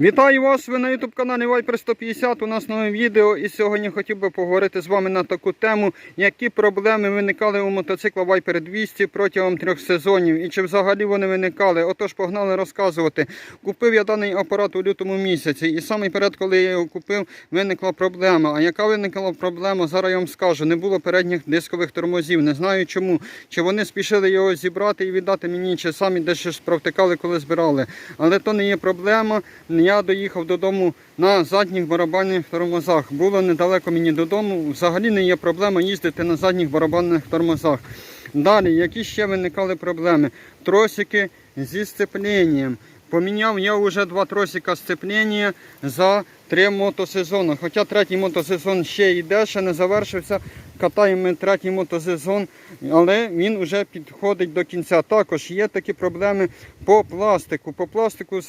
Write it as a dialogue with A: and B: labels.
A: Вітаю вас! Ви на YouTube каналі Viper 150. У нас нове відео. І сьогодні хотів би поговорити з вами на таку тему, які проблеми виникали у мотоцикла Viper 200 протягом трьох сезонів і чи взагалі вони виникали. Отож, погнали розказувати. Купив я даний апарат у лютому місяці, і саме перед, коли я його купив, виникла проблема. А яка виникла проблема? Зараз я вам скажу. Не було передніх дискових тормозів. Не знаю чому. Чи вони спішили його зібрати і віддати мені, чи самі десь щось провтикали, коли збирали. Але то не є проблема. Я доїхав додому на задніх барабанних тормозах. Було недалеко мені додому. Взагалі не є проблема їздити на задніх барабанних тормозах. Далі, які ще виникали проблеми? Тросики зі сцепленням. Поміняв я вже два тросика сцеплення за три мотосезони. Хоча третій мотосезон ще йде, ще не завершився. Катаємо ми третій мотосезон, але він вже підходить до кінця. Також є такі проблеми по пластику. По пластику